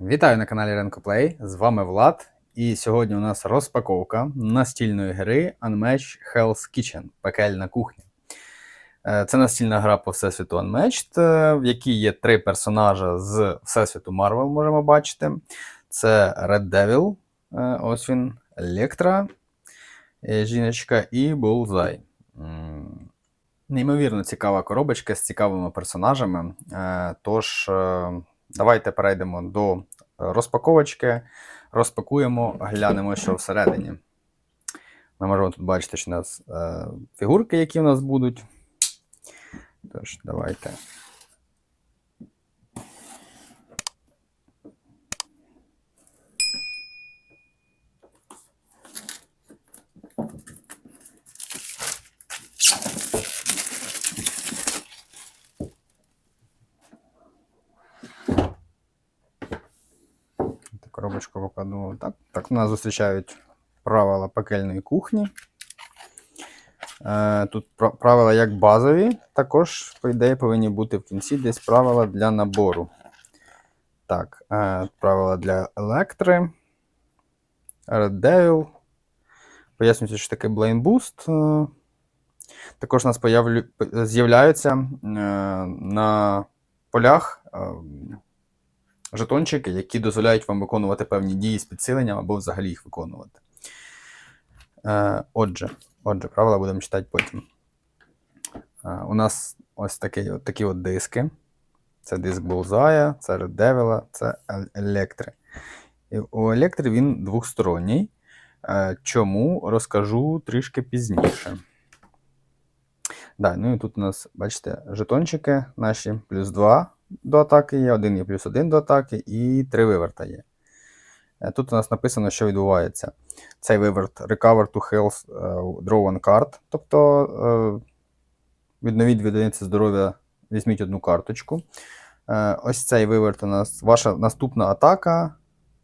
Вітаю на каналі Ренкоплей. З вами Влад. І сьогодні у нас розпаковка настільної гри Unmatched Hell's Kitchen Пекельна кухня. Е, Це настільна гра по всесвіту Unmatched, е, в якій є три персонажа з всесвіту Marvel, можемо бачити. Це Red Devil, е, ось він, Електра, жіночка і Bullseye. Неймовірно цікава коробочка з цікавими персонажами. Тож, давайте перейдемо до розпаковочки. Розпакуємо, глянемо, що всередині. Ми можемо тут бачити, що у нас е, фігурки, які у нас будуть. Тож, давайте. Таку покладу так. Так, нас зустрічають правила пекельної кухні. Е, Тут правила як базові, також, по ідеї, повинні бути в кінці десь правила для набору. Так, е, правила для електри. Red Devil. Пояснюється, що таке Blame Boost. Е, Також у нас з'являються на полях жетончики, які дозволяють вам виконувати певні дії з підсиленням або взагалі їх виконувати. Е, Отже, отже, правила будемо читати потім. Е, У нас ось такі от, такі от диски. Це диск Bullseye, це Red Devil, це Електри. І у Електри він двохсторонній. Е, Чому розкажу трішки пізніше. Да, ну і тут у нас, бачите, жетончики наші плюс 2 до атаки є, один є плюс 1 до атаки, і 3 виверта є. Е, Тут у нас написано, що відбувається. Цей виверт Recover to Health е, Draw one card. Тобто е, відновіть від одиниці здоров'я, візьміть одну карточку. Ось цей виверт у нас, ваша наступна атака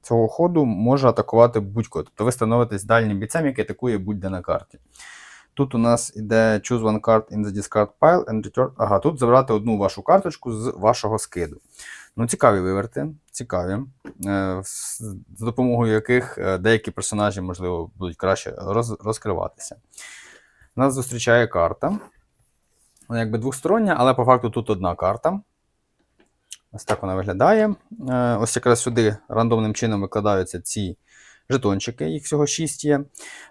цього ходу може атакувати будь-кого. Тобто ви становитесь дальнім бійцем, який атакує будь-де на карті. Тут у нас іде choose one card in the discard pile and return. Ага, тут забрати одну вашу карточку з вашого скиду. Ну, цікаві виверти, цікаві, е, з з допомогою яких е, деякі персонажі, можливо, будуть краще роз, розкриватися. Нас зустрічає карта. Вона якби двостороння, але по факту тут одна карта. Ось так вона виглядає. Е, Ось якраз сюди рандомним чином викладаються ці жетончики, їх всього 6 є.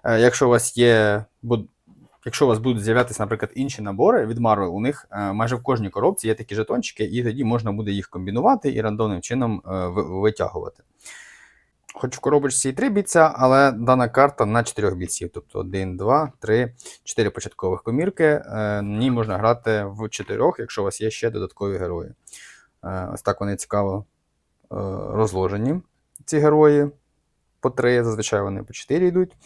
Якщо у вас є. Якщо у вас будуть з'являтися, наприклад, інші набори від Marvel, у них е, майже в кожній коробці є такі жетончики, і тоді можна буде їх комбінувати і рандомним чином е, витягувати. Хоч в коробочці і 3 бійця, але дана карта на 4 бійців. Тобто 1, 2, 3, 4 початкових комірки. Е, На ній можна грати в 4, якщо у вас є ще додаткові герої. Е, Ось так вони цікаво е, розложені, ці герої. По 3, зазвичай вони по 4 йдуть.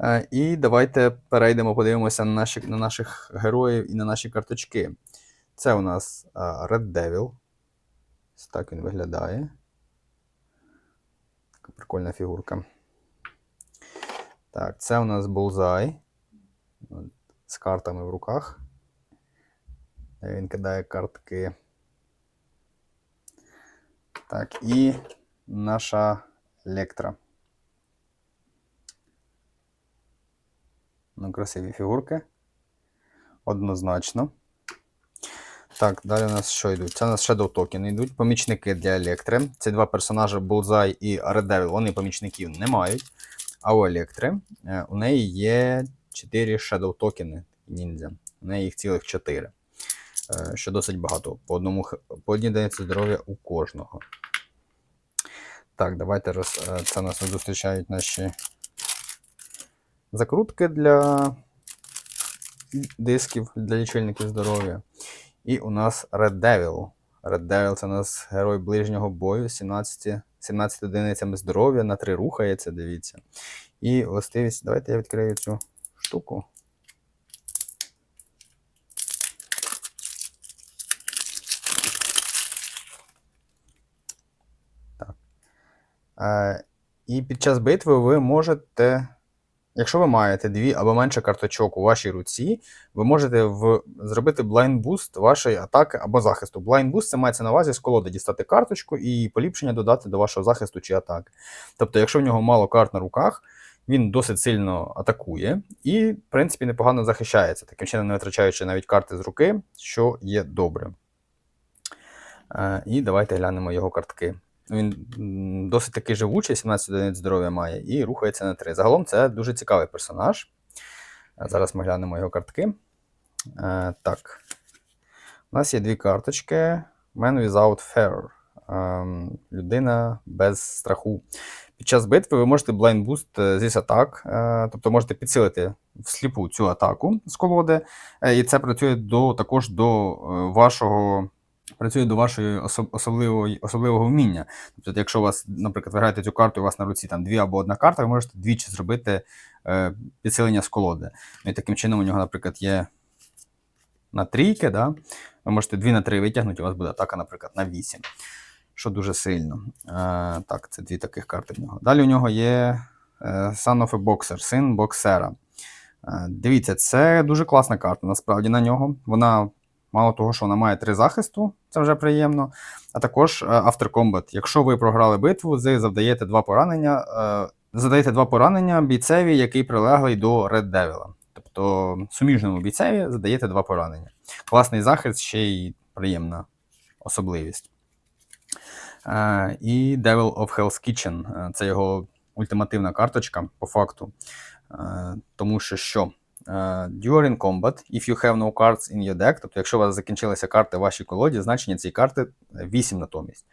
Е, І давайте перейдемо, подивимося на, наші, на наших героїв і на наші карточки. Це у нас е, Red Devil. Ось так він виглядає. Така прикольна фігурка. Так, це у нас Bullseye. З картами в руках. Він кидає картки. Так, і наша Лектра. Ну, красиві фігурки. Однозначно. Так, далі у нас що йдуть? Це у нас Shadow Token йдуть. Помічники для Електри. Ці два персонажі Bullseye і Red Devil, вони помічників не мають. А у Електри у неї є 4 Shadow токени ніндзя. У неї їх цілих 4. Е, Що досить багато. По, одному, по одній одиниці здоров'я у кожного. Так, давайте роз... е, це нас зустрічають наші закрутки для дисків для лічильників здоров'я. І у нас Red Devil. Red Devil це у нас герой ближнього бою, 17, 17 одиницями здоров'я, на 3 рухається, дивіться. І властивість. Давайте я відкрию цю штуку. Так. Е, і під час битви ви можете якщо ви маєте дві або менше карточок у вашій руці, ви можете в, зробити blind boost вашої атаки або захисту. Blind boost це мається на увазі з колоди дістати карточку і поліпшення додати до вашого захисту чи атаки. Тобто, якщо в нього мало карт на руках, він досить сильно атакує і, в принципі, непогано захищається, таким чином не витрачаючи навіть карти з руки, що є добре. Е, І давайте глянемо його картки. Він досить таки живучий, 17 одиниць здоров'я має, і рухається на 3. Загалом це дуже цікавий персонаж. Е, Зараз ми глянемо його картки. Е, так. У нас є дві карточки. Man without fear. Ем, людина без страху. Під час битви ви можете blind boost е, зі атак, е, тобто можете підсилити всліпу цю атаку з колоди, е, і це працює до, також до е, вашого. Працює до вашої особ- особливого, особливого вміння. Тобто, якщо у вас, наприклад, ви граєте цю карту, у вас на руці там дві або одна карта, ви можете двічі зробити е, підсилення з колоди. Ну, і таким чином у нього, наприклад, є на трійки, да? ви можете дві на три витягнути, у вас буде атака, наприклад, на 8, що дуже сильно. Е, так, це дві таких карти в нього. Далі у нього є е, Son of a Boxer, син боксера. Е, дивіться, це дуже класна карта, насправді на нього. Вона, мало того, що вона має три захисту, це вже приємно. А також е, After Combat. Якщо ви програли битву, ви завдаєте два поранення. е, Задаєте два поранення бійцеві, який прилеглий до Red Devil. Тобто суміжному бійцеві задаєте два поранення. Класний захист, ще й приємна особливість. Е, і Devil of Hell's Kitchen. Е, Це його ультимативна карточка по факту. Е, Тому що що? Е, During combat, if you have no cards in your deck, тобто, якщо у вас закінчилися карти в вашій колоді, значення цієї карти 8 натомість.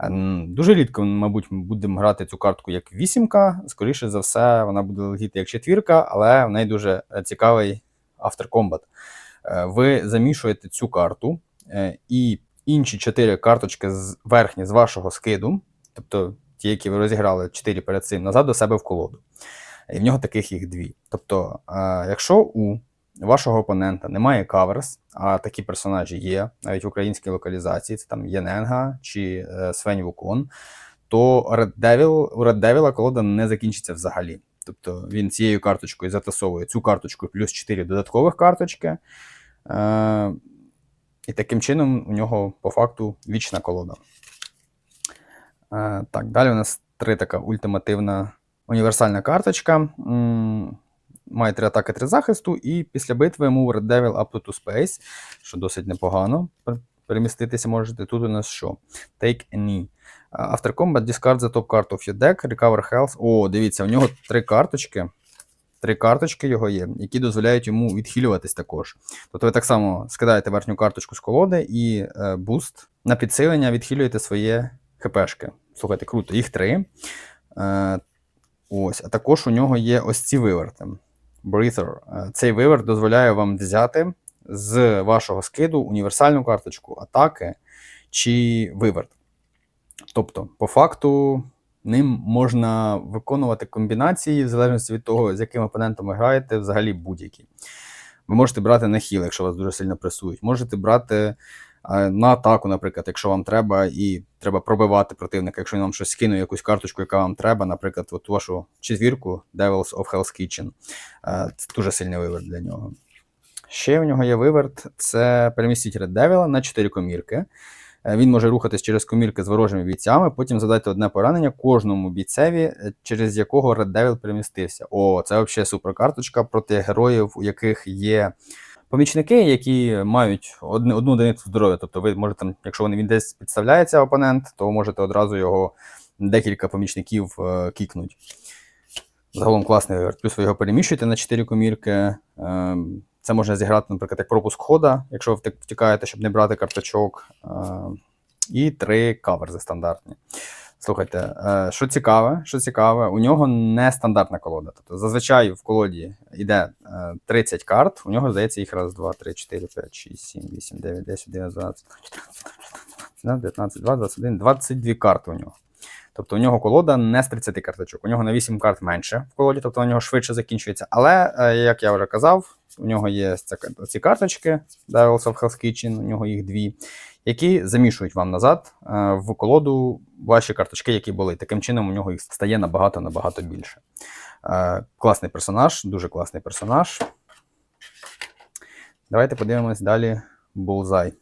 Е, Дуже рідко, мабуть, ми будемо грати цю картку як вісімка. Скоріше за все, вона буде летіти як четвірка, але в неї дуже е, цікавий. Е, Ви замішуєте цю карту і інші чотири карточки з верхні з вашого скиду, тобто ті, які ви розіграли 4 перед цим, назад до себе в колоду. І в нього таких їх дві. Тобто, е, якщо у вашого опонента немає каверс, а такі персонажі є, навіть в українській локалізації, це там Єненга чи е, Свень Вукон, то Red Devil, у Red Devil колода не закінчиться взагалі. Тобто він цією карточкою затасовує цю карточку плюс 4 додаткових карточки. Е, і таким чином у нього по факту вічна колода. Так, далі у нас три така ультимативна універсальна карточка. Має три атаки, три захисту, і після битви Move Red Devil up to space, що досить непогано. Переміститися можете. Тут у нас що? Take a knee. After combat, discard the top card of your deck, recover health. О, дивіться, у нього три карточки. Три карточки його є, які дозволяють йому відхилюватись також. Тобто ви так само скидаєте верхню карточку з колоди і е, буст на підсилення відхилюєте своє ХПшки. Слухайте, круто, їх три. Ось, а також у нього є ось ці виверти. Breather. Е, Цей виверт дозволяє вам взяти з вашого скиду універсальну карточку атаки чи виверт. Тобто, по факту, ним можна виконувати комбінації в залежності від того, з яким опонентом ви граєте, взагалі будь-які. Ви можете брати на хіл, якщо вас дуже сильно пресують. Можете брати на атаку, наприклад, якщо вам треба, і треба пробивати противника, якщо він вам щось скинує, якусь карточку, яка вам треба, наприклад, от вашу четвірку Devils of Hell's Kitchen. Е, Це дуже сильний виверт для нього. Ще в нього є виверт: це Red Devil на 4 комірки. Е, Він може рухатись через комірки з ворожими бійцями, потім задати одне поранення кожному бійцеві, е, через якого Red Devil перемістився. О, це взагалі суперкарточка проти героїв, у яких є помічники, які мають одне, одну одиницю здоров'я. Тобто, ви можете, якщо він десь підставляється опонент, то можете одразу його декілька помічників е, кікнуть. Загалом класний. Плюс ви його переміщуєте на 4 комірки. Ем, Це можна зіграти, наприклад, як пропуск хода, якщо ви втікаєте, щоб не брати карточок. Е, І три каверзи стандартні. Слухайте, е, що цікаве, що цікаве, у нього не стандартна колода. Тобто зазвичай в колоді йде е, 30 карт, у нього здається їх раз, два, три, чотири, п'ять, шість, сім, вісім, дев'ять, десять, дев'ять, двадцять, 19, 20, 21, 22 карти у нього. Тобто у нього колода не з 30 карточок. У нього на 8 карт менше в колоді, тобто у нього швидше закінчується. Але, е, як я вже казав, у нього є ці карточки Devils of Hell's Kitchen, у нього їх дві, які замішують вам назад е, в колоду ваші карточки, які були. Таким чином у нього їх стає набагато-набагато більше. Е, класний персонаж, дуже класний персонаж. Давайте подивимось далі Булзай.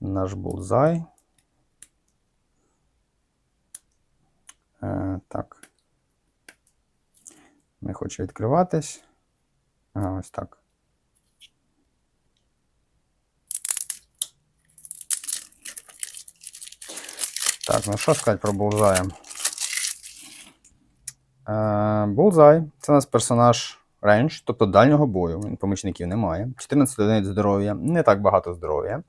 Наш Булзай. Так. Не хоче відкриватись. А, ось так. Так, ну що сказати про Булзая? Е, Булзай це у нас персонаж рейндж, тобто дальнього бою. Він помічників не має. 14 одиниць здоров'я, не так багато здоров'я.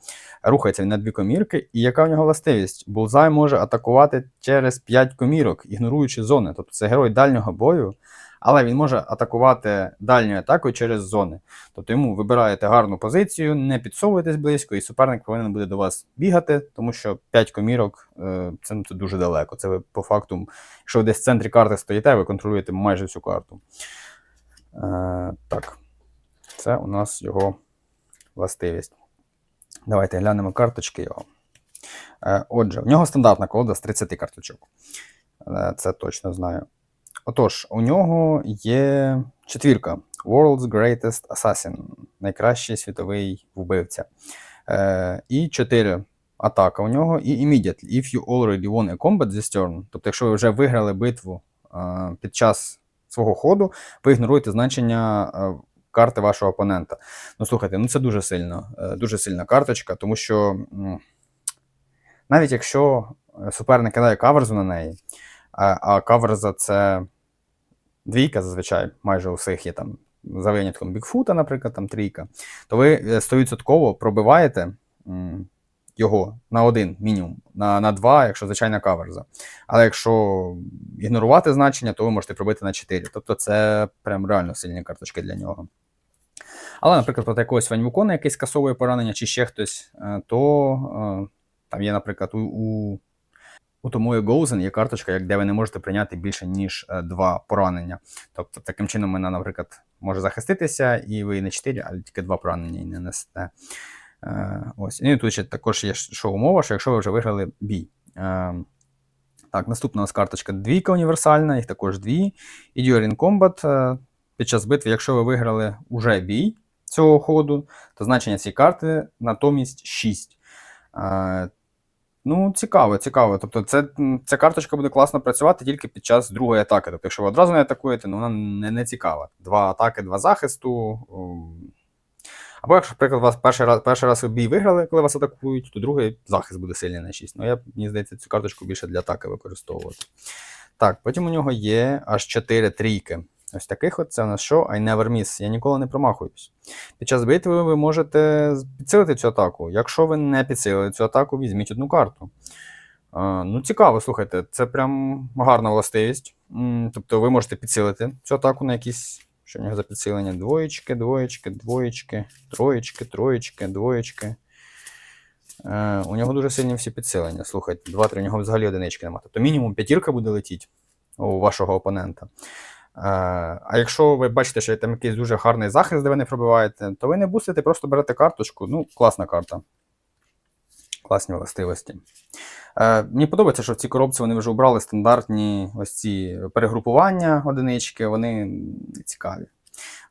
Рухається він на дві комірки. І яка в нього властивість? Булзай може атакувати через 5 комірок, ігноруючи зони. Тобто це герой дальнього бою, але він може атакувати дальньою атакою через зони. Тобто йому вибираєте гарну позицію, не підсовуєтесь близько, і суперник повинен буде до вас бігати, тому що 5 комірок е, це, ну, це дуже далеко. Це ви по факту, якщо ви десь в центрі карти стоїте, ви контролюєте майже всю карту. Е, так, це у нас його властивість. Давайте глянемо карточки його. Е, отже, в нього стандартна колода з 30 карточок. Е, це точно знаю. Отож, у нього є четвірка. World's Greatest Assassin. Найкращий світовий вбивця. І чотири атака у нього, і immediately. If you already won a combat this turn, тобто, якщо ви вже виграли битву під час свого ходу, ви ігноруєте значення е, карти вашого опонента. Ну, слухайте, ну це дуже сильно, е, дуже сильна карточка, тому що навіть якщо суперник кидає каверзу на неї, а, каверза це двійка зазвичай, майже у всіх є там, за винятком Бікфута, наприклад, там трійка, то ви е, 100% пробиваєте його на один мінімум, на, на два, якщо звичайна каверза. Але якщо ігнорувати значення, то ви можете пробити на 4. Тобто це прям реально сильні карточки для нього. Але, наприклад, проти якогось Ваньвукона якесь касове поранення, чи ще хтось, е, то е, там є, наприклад, у, у, у Томої Гоузен є карточка, де ви не можете прийняти більше, ніж е, два поранення. Тобто, таким чином вона, наприклад, може захиститися, і ви не 4, а тільки два поранення і не несете. Е, ось. І тут ще також є що умова, що якщо ви вже виграли бій. Е, так, наступна у нас карточка двійка універсальна, їх також дві. І During Combat е, під час битви, якщо ви виграли уже бій цього ходу, то значення цієї карти натомість 6. Е, ну, цікаво, цікаво. Тобто, це, ця карточка буде класно працювати тільки під час другої атаки. Тобто, якщо ви одразу не атакуєте, ну вона не, не цікава. Два атаки, два захисту. Або якщо, наприклад, вас перший раз, перший раз бій виграли, коли вас атакують, то другий захист буде сильний на 6. Ну, я, мені здається, цю карточку більше для атаки використовувати. Так, потім у нього є аж 4 трійки. Ось таких от це у нас що? I never miss. Я ніколи не промахуюсь. Під час битви ви можете підсилити цю атаку. Якщо ви не підсилили цю атаку, візьміть одну карту. Ну, цікаво, слухайте, це прям гарна властивість. Тобто ви можете підсилити цю атаку на якісь. Що в нього за підсилення? Двоєчки, двоєчки, двоєчки, троєчки, троєчки, двоєчки. Е, у нього дуже сильні всі підсилення. Слухайте, 2-3, у нього взагалі одинички немає. Тобто мінімум п'ятірка буде летіти у вашого опонента. Е, а якщо ви бачите, що там якийсь дуже гарний захист, де ви не пробиваєте, то ви не бустите, просто берете карточку. Ну, класна карта. Класні властивості. Е, мені подобається, що в цій коробці вони вже обрали стандартні ось ці перегрупування одинички, вони цікаві.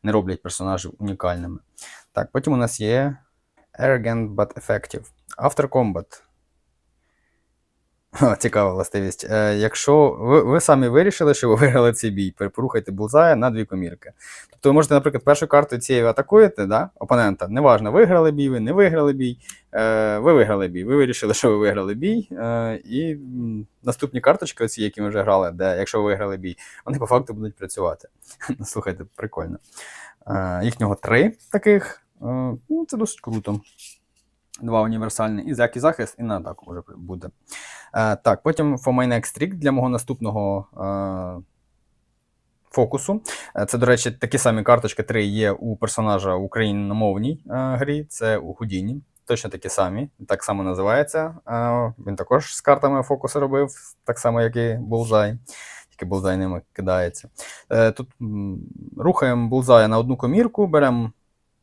Не роблять персонажів унікальними. Так, потім у нас є Arrogant but Effective. After Combat. Цікава властивість. Е, якщо ви, ви самі вирішили, що ви виграли цей бій, порухайте булзая на дві комірки. Тобто ви можете, наприклад, першу карту цієї атакуєте, да, опонента. Неважно, виграли бій, ви не виграли бій. Е, ви виграли бій. Ви вирішили, що ви виграли бій. Е, і наступні карточки, оці, які ми вже грали, де якщо ви виграли бій, вони по факту будуть працювати. Ну, Слухайте, прикольно. Їхнього три таких. Ну, це досить круто. Два універсальні. І як і захист, і на атаку може буде. Е, так, потім for my next trick для мого наступного е, фокусу. Е, Це, до речі, такі самі карточки 3 є у персонажа україномовній грі, це у Гудіні. Точно такі самі, так само називається. Він також з картами фокусу робив, так само, як і Bullseye. Тільки Bullseye ними кидається. Тут рухаємо Bullseye на одну комірку, беремо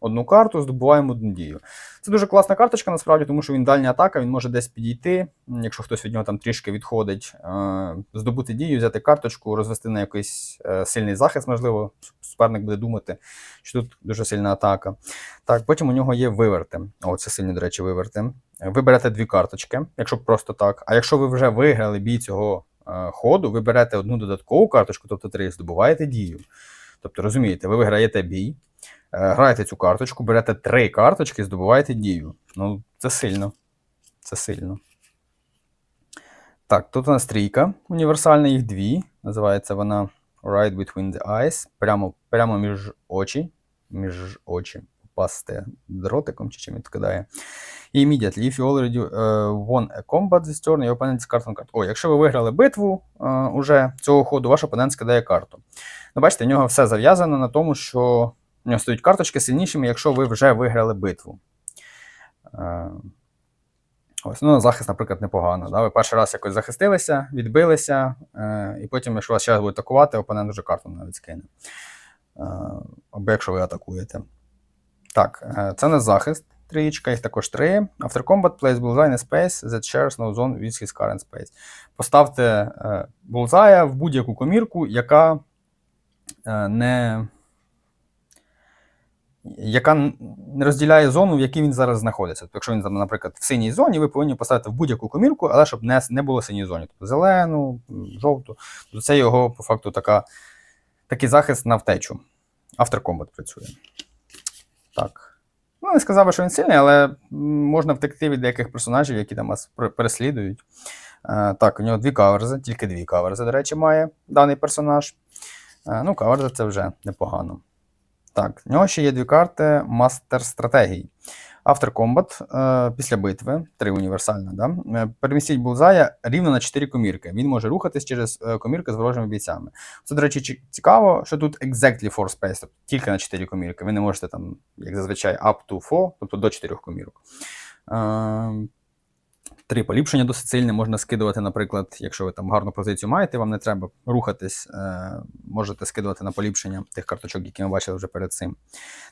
одну карту, здобуваємо одну дію. Це дуже класна карточка, насправді, тому що він дальня атака, він може десь підійти, якщо хтось від нього там трішки відходить, е, здобути дію, взяти карточку, розвести на якийсь е, сильний захист, можливо, суперник буде думати, що тут дуже сильна атака. Так, потім у нього є виверти. О, це сильні, до речі, виверти. Ви берете дві карточки, якщо просто так. А якщо ви вже виграли бій цього е, ходу, ви берете одну додаткову карточку, тобто три, здобуваєте дію. Тобто, розумієте, ви виграєте бій, граєте цю карточку, берете три карточки, здобуваєте дію. Ну, це сильно. Це сильно. Так, тут у нас трійка універсальна, їх дві. Називається вона Right Between the Eyes. Прямо, прямо між очі. Між очі. Попасти дротиком чи чим відкидає. І immediately, if you already uh, won a combat this turn, your opponent card on card. О, якщо ви виграли битву uh, уже цього ходу, ваш опонент скидає карту. Ну, бачите, в нього все зав'язано на тому, що стають карточки сильнішими, якщо ви вже виграли битву. Uh, ось, ну, захист, наприклад, непогано. Да? Ви перший раз якось захистилися, відбилися, uh, і потім, якщо вас ще буде атакувати, опонент вже карту навіть скине. Uh, або якщо ви атакуєте. Так, е, це не захист. Трієчка, їх також три. After combat, place bullseye in space that shares no zone with his current space. Поставте е, булзая в будь-яку комірку, яка е, не яка розділяє зону, в якій він зараз знаходиться. Тобто, якщо він, наприклад, в синій зоні, ви повинні поставити в будь-яку комірку, але щоб не, не було синій зоні. Тобто зелену, жовту. То це його, по факту, така, такий захист на втечу. Combat працює. Так. Ну, не сказав що він сильний, але можна втекти від деяких персонажів, які там вас переслідують. Е, так, у нього дві каверзи, тільки дві каверзи, до речі, має даний персонаж. Е, ну, каверзи це вже непогано. Так, в нього ще є дві карти Мастер стратегій. After Combat, е, після битви, три універсальна, да? е, перемістіть булзая рівно на 4 комірки. Він може рухатись через е, комірки з ворожими бійцями. Це, до речі, цікаво, що тут exactly for space, тобто тільки на 4 комірки. Ви не можете там, як зазвичай, up to 4, тобто до 4 комірок. Три поліпшення досить сильне можна скидувати, наприклад, якщо ви там гарну позицію маєте, вам не треба рухатись, е, можете скидувати на поліпшення тих карточок, які ми бачили вже перед цим.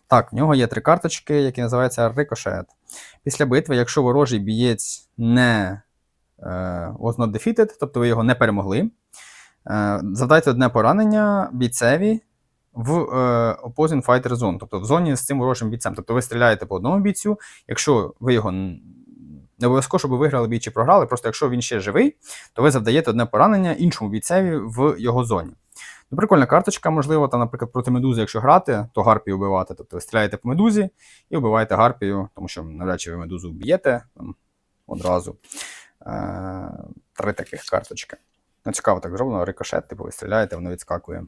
Так, в нього є три карточки, які називаються рикошет. Після битви, якщо ворожий бієць не е, was not defeated, тобто ви його не перемогли, е, завдайте одне поранення бійцеві в е, opposing fighter zone, тобто в зоні з цим ворожим бійцем. Тобто ви стріляєте по одному бійцю, якщо ви його не обов'язково, щоб ви виграли бій чи програли, просто якщо він ще живий, то ви завдаєте одне поранення іншому бійцеві в його зоні. Ну, прикольна карточка, можливо, там, наприклад, проти медузи, якщо грати, то гарпію вбивати. Тобто ви стріляєте по медузі і вбиваєте гарпію, тому що навряд чи ви медузу вб'єте одразу. Е, Три таких карточки. Ну, цікаво так зроблено, рикошет, типу, ви стріляєте, воно відскакує.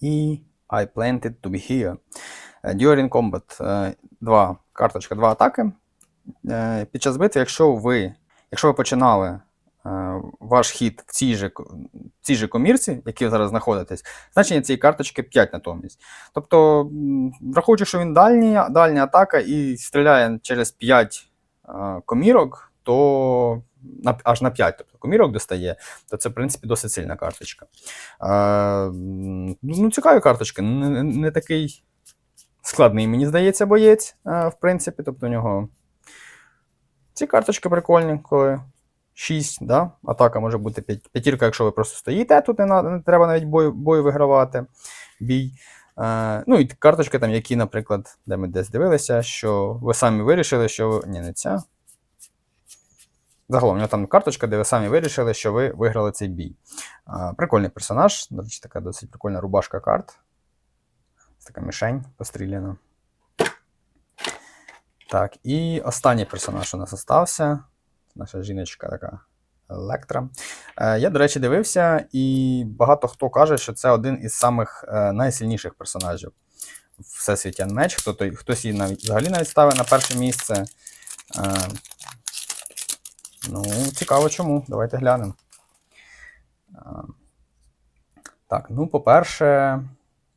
І I planted to be here. Е, During combat. е, Два карточка, два атаки. Е, Під час битви, якщо ви, якщо ви починали е, ваш хід в цій же, в цій же комірці, в якій ви зараз знаходитесь, значення цієї карточки 5 натомість. Тобто, враховуючи, що він дальня, дальня атака і стріляє через 5 е, комірок, то аж на 5 тобто, комірок достає, то це, в принципі, досить сильна карточка. Е, ну, цікаві карточки, не, не- такий складний, мені здається, боєць, в принципі, тобто у нього. Ці карточки прикольні, коли 6, да? атака може бути п'ять- п'ятірка, якщо ви просто стоїте, тут не, не треба навіть бою, бою вигравати бій. Е, ну і карточки, там, які, наприклад, де ми десь дивилися, що ви самі вирішили, що ви. Ні, не ця. Загалом, у нього там карточка, де ви самі вирішили, що ви виграли цей бій. Е, прикольний персонаж, до речі, така досить прикольна рубашка карт. Така мішень постріляна. Так, і останній персонаж у нас остався. Наша жіночка така Електра. Е, я, до речі, дивився, і багато хто каже, що це один із самих е, найсильніших персонажів в Всесвіті меч. Хто, той- хтось її навіть взагалі навіть ставить на перше місце. Е, ну, цікаво чому. Давайте глянемо. Так, ну, по-перше,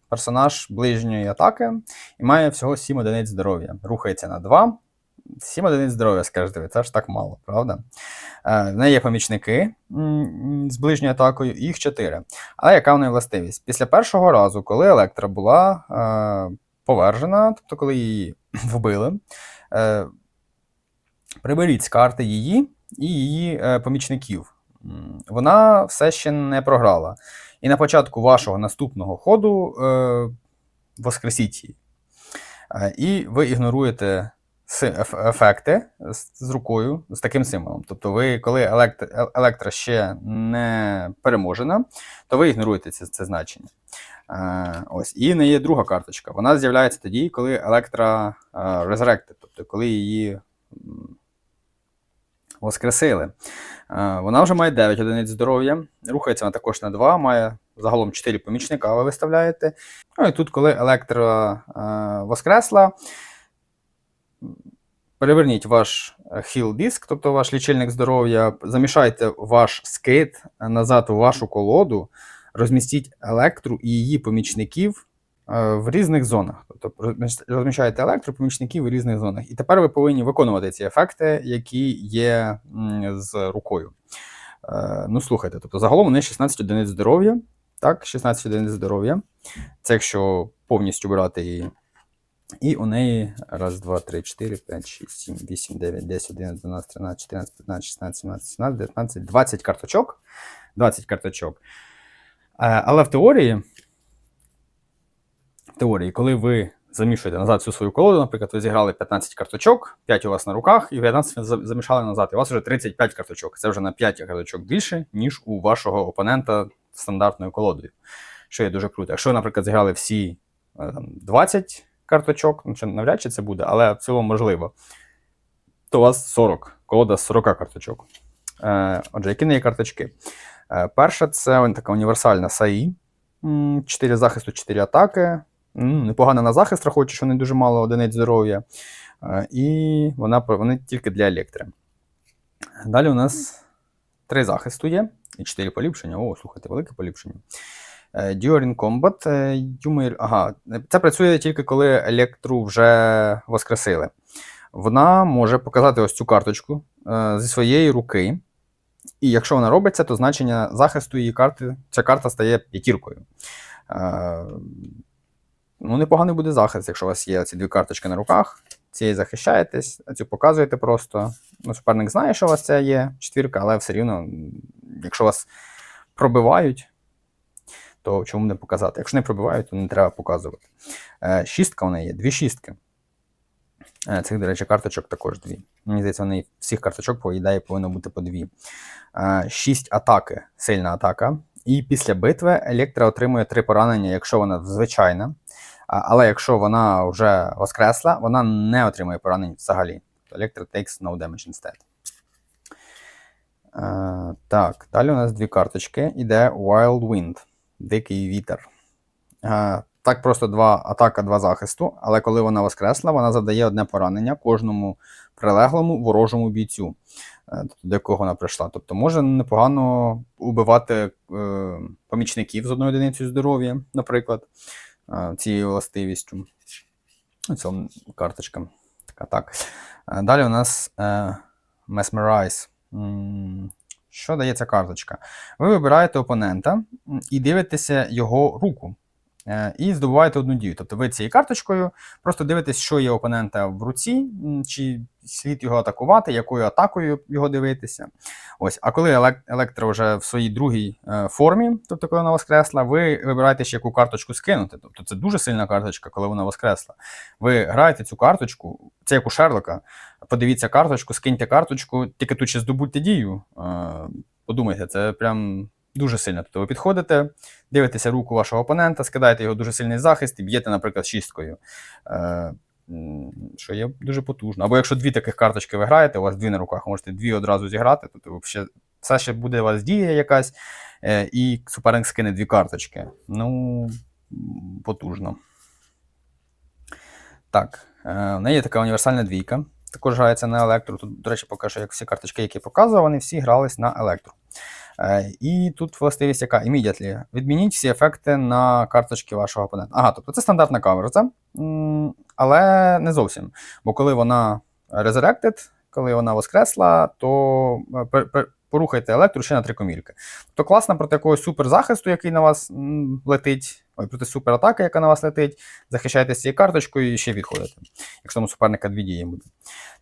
персонаж ближньої атаки і має всього 7 одиниць здоров'я. Рухається на 2. 7 одиниць здоров'я, скажете ви, це ж так мало, правда? Е, В неї є помічники з ближньою атакою, їх 4. Але яка в неї властивість? Після першого разу, коли Електра була е, повержена, тобто коли її вбили, е, приберіть з карти її і її помічників. Вона все ще не програла. І на початку вашого наступного ходу е, воскресіть її. Е, І ви ігноруєте ефекти з, рукою з таким символом. Тобто, ви, коли електр, е- електра ще не переможена, то ви ігноруєте це, це значення. Е, ось. І в неї є друга карточка. Вона з'являється тоді, коли електра е, resurrected, тобто коли її воскресили. Е, Вона вже має 9 одиниць здоров'я, рухається вона також на 2, має загалом 4 помічника, ви виставляєте. Ну і тут, коли електро е, воскресла, переверніть ваш хіл диск, тобто ваш лічильник здоров'я, замішайте ваш скейт назад у вашу колоду, розмістіть електру і її помічників е, в різних зонах. Тобто розміщаєте електро помічників в різних зонах. І тепер ви повинні виконувати ці ефекти, які є з рукою. Е, Ну, слухайте, тобто загалом у неї 16 одиниць здоров'я. Так, 16 одиниць здоров'я. Це якщо повністю брати її. І у неї раз, два, три, чотири, п'ять, шість, сім, вісім, дев'ять, десять, одинадцять, дванадцять, тринадцять, чотирнадцять, п'ятнадцять, шістнадцять, сімнадцять, сімнадцять, дев'ятнадцять, двадцять карточок. 20 карточок. Е, Але в теорії, теорії, коли ви замішуєте назад всю свою колоду, наприклад, ви зіграли 15 карточок, 5 у вас на руках, і 15 замішали назад. І у вас вже 35 карточок. Це вже на 5 карточок більше, ніж у вашого опонента стандартною колодою. Що є дуже круто. Якщо, наприклад, зіграли всі е, там, 20 карточок, ну, навряд чи це буде, але в цілому можливо, то у вас 40, колода з 40 карточок. Е, отже, які в неї карточки? Е, перша це така універсальна САІ. 4 захисту, 4 атаки. М, Непогано на захист, рахуючи, що не дуже мало одиниць здоров'я. Е, І вона, вони тільки для електри. Далі у нас 3 захисту є і 4 поліпшення. О, слухайте, велике поліпшення. Е, During Combat. е, Ага, це працює тільки коли електру вже воскресили. Вона може показати ось цю карточку зі своєї руки. І якщо вона робить це, то значення захисту її карти, ця карта стає п'ятіркою. Ну, непоганий буде захист, якщо у вас є ці дві карточки на руках. Цієї захищаєтесь, а цю показуєте просто. Ну, суперник знає, що у вас це є четвірка, але все рівно, якщо вас пробивають, то чому не показати? Якщо не пробивають, то не треба показувати. Е, шістка у неї є, дві шістки. Е, Цих, до речі, карточок також дві. Мені здається, вони всіх карточок, по ідеї, повинно бути по дві. Е, Шість атаки, сильна атака. І після битви Електра отримує три поранення, якщо вона звичайна. Але якщо вона вже воскресла, вона не отримує поранень взагалі. Електра takes no damage instead. Е, так, далі у нас дві карточки. Іде Wild Wind, Дикий вітер. Е, так, просто два атака, два захисту, але коли вона воскресла, вона завдає одне поранення кожному прилеглому ворожому бійцю, е, до якого вона прийшла. Тобто може непогано убивати помічників з одною одиницею здоров'я, наприклад, цією властивістю. Ну, Це карточка. Така так. Далі у нас е, Mesmerize. Що дає ця карточка? Ви вибираєте опонента і дивитеся його руку. Е, І здобуваєте одну дію. Тобто ви цією карточкою просто дивитесь, що є опонента в руці, чи слід його атакувати, якою атакою його дивитися. Ось. А коли елек- електро вже в своїй другій е, формі, тобто коли вона воскресла, ви вибираєте ще яку карточку скинути. Тобто це дуже сильна карточка, коли вона воскресла. Ви граєте цю карточку, це як у Шерлока. Подивіться карточку, скиньте карточку, тільки тут ще здобудьте дію. Е, Подумайте, це прям дуже сильно. Тобто ви підходите, дивитеся руку вашого опонента, скидаєте його дуже сильний захист і б'єте, наприклад, шісткою. Е, Що є дуже потужно. Або якщо дві таких карточки ви граєте, у вас дві на руках, можете дві одразу зіграти, тобто ще, все ще буде у вас дія якась, е, і суперник скине дві карточки. Ну, потужно. Так, е, в неї є така універсальна двійка. Також грається на електро. Тут, до речі, поки що, як всі карточки, які показував, вони всі грались на електро. Е, І тут властивість, яка immediately. Відмініть всі ефекти на карточки вашого опонента. Ага, тобто це стандартна каверза, але не зовсім. Бо коли вона resurrected, коли вона воскресла, то е, порухайте електру ще на три комірки. То класно проти якогось суперзахисту, який на вас летить, ой, проти суператаки, яка на вас летить, захищайтеся цією карточкою і ще відходите, якщо у суперника дві дії буде.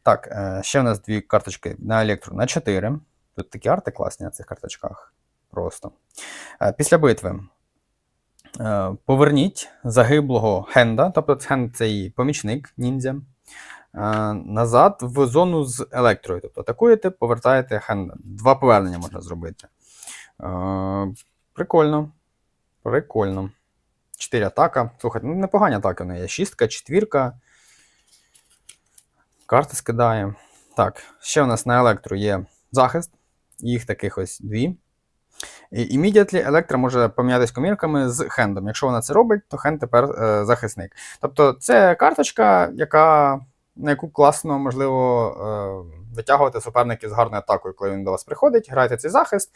Так, е, ще у нас дві карточки на електро на 4. Тут такі арти класні на цих карточках. Просто. Е, Після битви е, поверніть загиблого хенда, тобто хенд це і помічник ніндзя, е, назад в зону з електрою. Тобто атакуєте, повертаєте хенда. Два повернення можна зробити. Прикольно. Прикольно. Чотири атака. Слухайте, ну непогані атаки в неї є. Шістка, четвірка. Карти скидає. Так, ще у нас на електро є захист. Їх таких ось дві. І Immediately електра може помінятися комірками з хендом. Якщо вона це робить, то хенд тепер е, захисник. Тобто це карточка, яка, на яку класно можливо е, витягувати суперників з гарною атакою, коли він до вас приходить, граєте цей захист,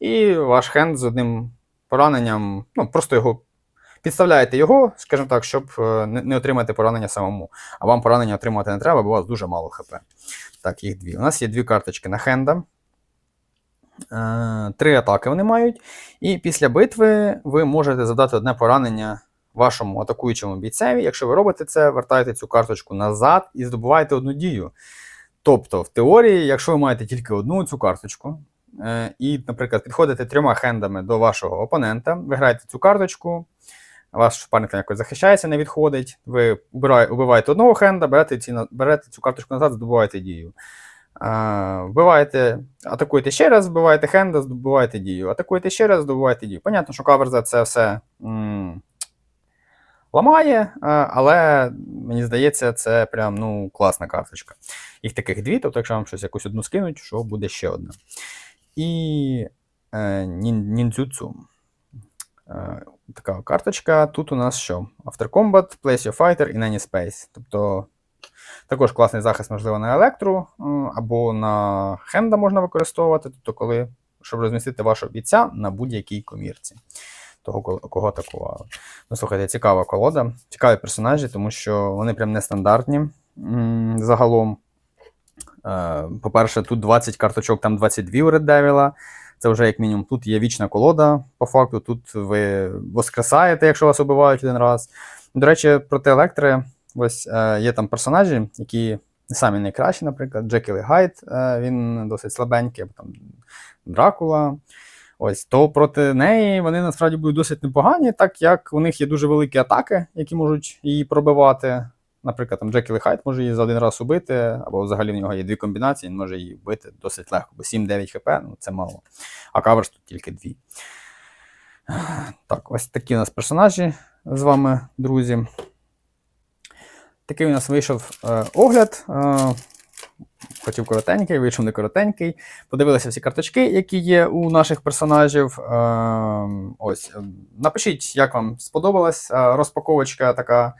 і ваш хенд з одним пораненням, ну просто його підставляєте його, скажімо так, щоб е, не, отримати поранення самому. А вам поранення отримувати не треба, бо у вас дуже мало ХП. Так, їх дві. У нас є дві карточки на хенда. Е, Три атаки вони мають. І після битви ви можете завдати одне поранення вашому атакуючому бійцеві. Якщо ви робите це, вертаєте цю карточку назад і здобуваєте одну дію. Тобто, в теорії, якщо ви маєте тільки одну цю карточку, е, і, наприклад, підходите трьома хендами до вашого опонента, ви граєте цю карточку, ваш суперник якось захищається, не відходить. Ви убиваєте одного хенда, берете, ці, берете цю карточку назад, здобуваєте дію. Вбиваєте, атакуєте ще раз, вбиваєте хенда, здобуваєте дію. Атакуєте ще раз, здобуваєте дію. Понятно, що каверза це все м, ламає, але мені здається, це прям ну, класна карточка. Їх таких дві, тобто, якщо вам щось якусь одну скинуть, що буде ще одна. І е, ніндзюцу. Е, така карточка. Тут у нас що? After Combat, Place Your Fighter і Any Space. Тобто також класний захист, можливо, на електру е, або на хенда можна використовувати, тобто, коли, щоб розмістити вашого бійця на будь-якій комірці. Того, кого- атакували. Ну, слухайте, цікава колода, цікаві персонажі, тому що вони прям нестандартні загалом. Е, По-перше, тут 20 карточок, там 22 у Red Devil. Це вже як мінімум. Тут є вічна колода, по факту. Тут ви воскресаєте, якщо вас убивають один раз. До речі, проти електри ось е, є там персонажі, які не самі найкращі, наприклад, Джекіл і Гайд, е, він досить слабенький, або там Дракула. Ось, то проти неї вони насправді будуть досить непогані, так як у них є дуже великі атаки, які можуть її пробивати. Наприклад, там Джекіл і Хайд може її за один раз убити, або взагалі в нього є дві комбінації, він може її вбити досить легко, бо 7-9 хп, ну це мало. А каверс тут тільки дві. Так, ось такі у нас персонажі з вами, друзі. Такий у нас вийшов е, огляд. Е, хотів коротенький, вийшов не коротенький. Подивилися всі карточки, які є у наших персонажів. Е, ось. е, Напишіть, як вам сподобалась е, розпаковочка така.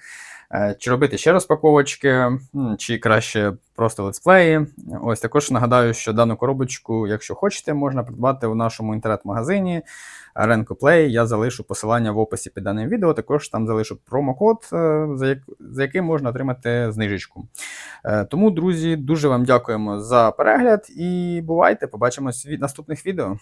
Е, Чи робити ще розпаковочки, чи краще просто летсплеї. Ось також нагадаю, що дану коробочку, якщо хочете, можна придбати у нашому інтернет-магазині Renko Play. Я залишу посилання в описі під даним відео. Також там залишу промокод, е, за, як, за яким можна отримати знижечку. Е, Тому, друзі, дуже вам дякуємо за перегляд і бувайте! Побачимось в наступних відео.